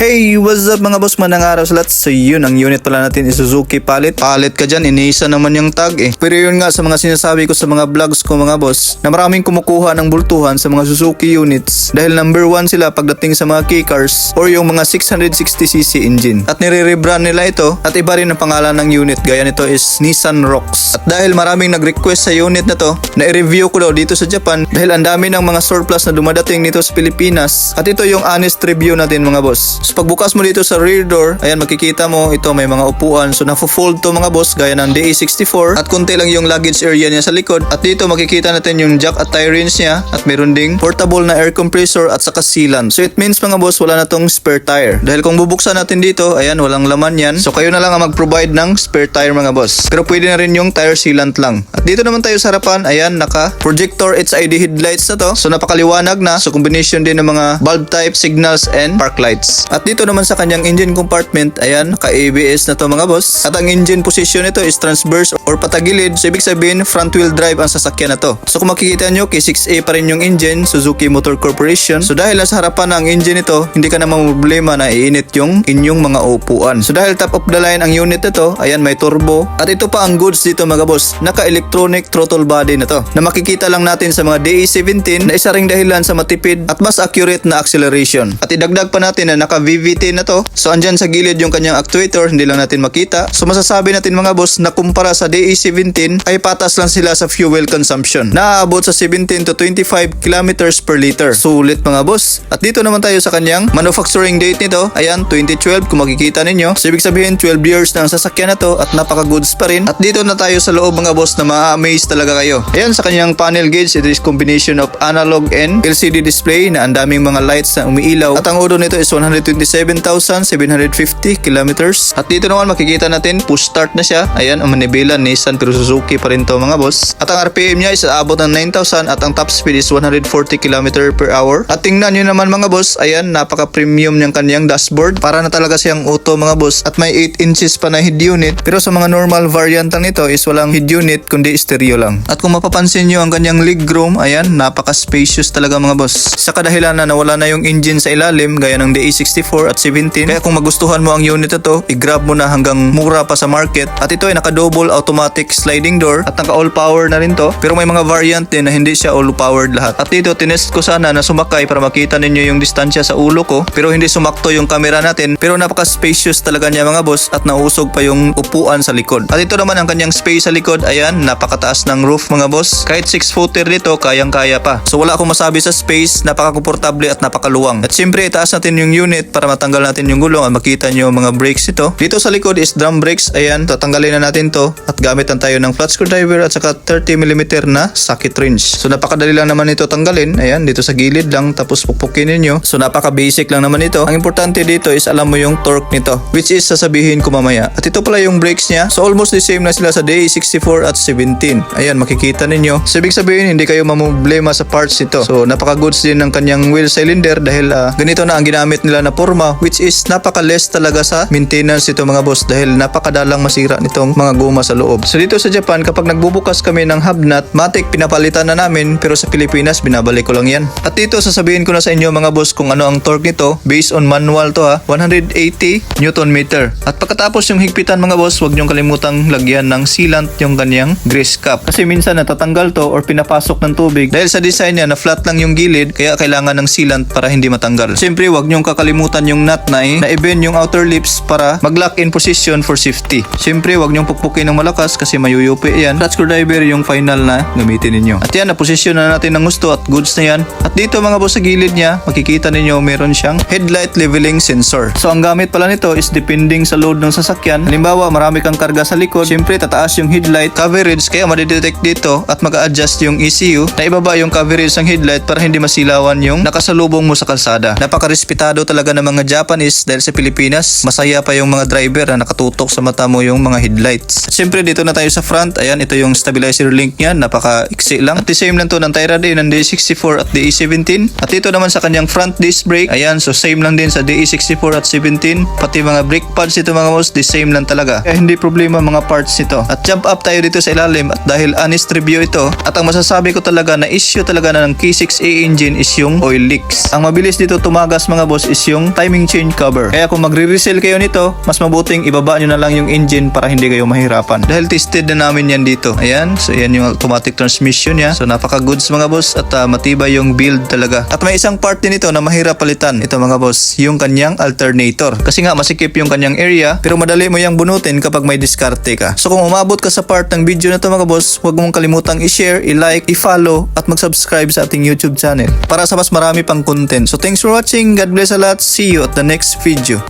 Hey, what's up mga boss? Manang araw sa lahat. So yun, ang unit pala natin is Suzuki Palit. Palit ka dyan, iniisa naman yung tag eh. Pero yun nga sa mga sinasabi ko sa mga vlogs ko mga boss, na maraming kumukuha ng bultuhan sa mga Suzuki units dahil number one sila pagdating sa mga key cars or yung mga 660cc engine. At nire-rebrand nila ito at iba rin ang pangalan ng unit. Gaya nito is Nissan Rocks. At dahil maraming nag-request sa unit na to, na-review ko daw dito sa Japan dahil ang dami ng mga surplus na dumadating nito sa Pilipinas. At ito yung honest review natin mga boss. Pagbukas mo dito sa rear door, ayan makikita mo ito may mga upuan. So nafo-fold to mga boss gaya ng DA64 at konti lang yung luggage area niya sa likod. At dito makikita natin yung jack at tie rings niya at meron ding portable na air compressor at saka sealant. So it means mga boss wala na tong spare tire. Dahil kung bubuksan natin dito, ayan walang laman yan. So kayo na lang ang mag-provide ng spare tire mga boss. Pero pwede na rin yung tire sealant lang. At dito naman tayo sa harapan, ayan naka projector HID headlights na to. So napakaliwanag na. So combination din ng mga bulb type signals and park lights. At dito naman sa kanyang engine compartment, ayan, naka-ABS na to mga boss. At ang engine position nito is transverse or patagilid. So ibig sabihin, front wheel drive ang sasakyan na to. So kung makikita nyo, K6A pa rin yung engine, Suzuki Motor Corporation. So dahil nasa harapan ng engine nito, hindi ka naman problema na iinit yung inyong mga upuan. So dahil top of the line ang unit nito, ayan may turbo. At ito pa ang goods dito mga boss, naka-electronic throttle body na to. Na makikita lang natin sa mga DE17 na isa ring dahilan sa matipid at mas accurate na acceleration. At idagdag pa natin na naka VVT na to. So andyan sa gilid yung kanyang actuator, hindi lang natin makita. So masasabi natin mga boss na kumpara sa DE17 ay patas lang sila sa fuel consumption. Naaabot sa 17 to 25 kilometers per liter. Sulit mga boss. At dito naman tayo sa kanyang manufacturing date nito. Ayan, 2012 kung makikita ninyo. So ibig sabihin 12 years na ang sasakyan na to at napaka-goods pa rin. At dito na tayo sa loob mga boss na ma-amaze talaga kayo. Ayan sa kanyang panel gauge, it is combination of analog and LCD display na ang daming mga lights na umiilaw. At ang odo nito is 127,750 kilometers. At dito naman makikita natin push start na siya. Ayan, ang manibela Nissan pero Suzuki pa rin to mga boss. At ang RPM niya is aabot ng 9,000 at ang top speed is 140 km per hour. At tingnan nyo naman mga boss, ayan, napaka-premium niyang kanyang dashboard. Para na talaga siyang auto mga boss. At may 8 inches pa na head unit. Pero sa mga normal variant nito is walang head unit kundi stereo lang. At kung mapapansin nyo ang kanyang legroom, ayan, napaka-spacious talaga mga boss. Sa kadahilan na nawala na yung engine sa ilalim gaya ng DE64 at 17. Kaya kung magustuhan mo ang unit na to, i-grab mo na hanggang mura pa sa market. At ito ay naka-double automatic sliding door at naka all power na rin to. Pero may mga variant din na hindi siya all powered lahat. At dito tinest ko sana na sumakay para makita ninyo yung distansya sa ulo ko. Pero hindi sumakto yung camera natin. Pero napaka-spacious talaga niya mga boss at nausog pa yung upuan sa likod. At ito naman ang kanyang space sa likod. Ayan, napakataas ng roof mga boss. Kahit 6 footer dito, kayang-kaya pa. So wala akong masabi sa space, napaka-komportable at napakaluwang. At siyempre, itaas natin yung unit para matanggal natin yung gulong at makita nyo mga brakes ito. Dito sa likod is drum brakes. Ayan, tatanggalin na natin to at gamitan tayo ng flat screwdriver at saka 30mm na socket wrench. So napakadali lang naman ito tanggalin. Ayan, dito sa gilid lang tapos pukpukin ninyo. So napaka-basic lang naman ito. Ang importante dito is alam mo yung torque nito which is sasabihin ko mamaya. At ito pala yung brakes niya. So almost the same na sila sa DA64 at 17. Ayan, makikita ninyo. So ibig sabihin hindi kayo mamblema sa parts nito. So napaka-goods din ng kanyang wheel cylinder dahil ah, ganito na ang ginamit nila na forma which is napaka-less talaga sa maintenance ito mga boss dahil napakadalang masira nitong mga guma sa loob. So dito sa Japan kapag nagbubukas kami ng hub nut, matik pinapalitan na namin pero sa Pilipinas binabalik ko lang yan. At dito sasabihin ko na sa inyo mga boss kung ano ang torque nito based on manual to ha, 180 Newton meter. At pagkatapos yung higpitan mga boss, huwag niyong kalimutang lagyan ng sealant yung kanyang grease cap. Kasi minsan natatanggal to or pinapasok ng tubig dahil sa design niya na flat lang yung gilid kaya kailangan ng sealant para hindi matanggal. Siyempre huwag niyong kakalimutan yung nut na eh, na i-bend yung outer lips para mag-lock in position for safety. Siyempre huwag niyong pukpukin ng malakas kasi mayuyupi yan. Flat screwdriver yung final na gamitin ninyo. At yan, na-position na natin ng gusto at goods na yan. At dito mga boss sa gilid niya, makikita ninyo meron siyang headlight leveling sensor. So ang gamit pala nito is depending sa load ng sasakyan. Halimbawa, marami kang karga sa likod, siyempre tataas yung headlight coverage kaya madidetect dito at mag-adjust yung ECU na ibaba yung coverage ng headlight para hindi masilawan yung nakasalubong mo sa kalsada. Napakarespetado talaga ng mga Japanese dahil sa Pilipinas, masaya pa yung mga driver na nakatutok sa mata mo yung mga headlights. At siyempre dito na tayo sa front. Ayan, ito yung stabilizer link niya. Napaka-iksi lang. At the same lang to ng Tyra D ng DE64 at DE17. At dito naman sa kanyang front disc brake. Ayan, so same lang din sa DE64 at 17. Pati mga brake pads ito mga boss, the same lang talaga. Kaya hindi problema mga parts nito. At jump up tayo dito sa ilalim at dahil honest review ito. At ang masasabi ko talaga na issue talaga na ng K6A engine is yung oil leaks. Ang mabilis dito tumagas mga boss is yung timing chain cover. Kaya kung magre-resell kayo nito, mas mabuting ibaba nyo na lang yung engine para hindi kayo mahirapan. Dahil tested na namin yan dito. Ayan, so yan yung automatic transmission niya. So napaka-goods mga boss at ah, matibay yung build talaga. At may isang part din ito na mahirap palitan. Ito mga boss, yung kanyang alternator. Kasi nga masikip yung kanyang area, pero madali mo yung bunutin kapag may diskarte ka. So kung umabot ka sa part ng video na to mga boss, huwag mong kalimutang i-share, i-like, i-follow, at mag-subscribe sa ating YouTube channel para sa mas marami pang content. So thanks for watching. God bless a lot. See you at the next video.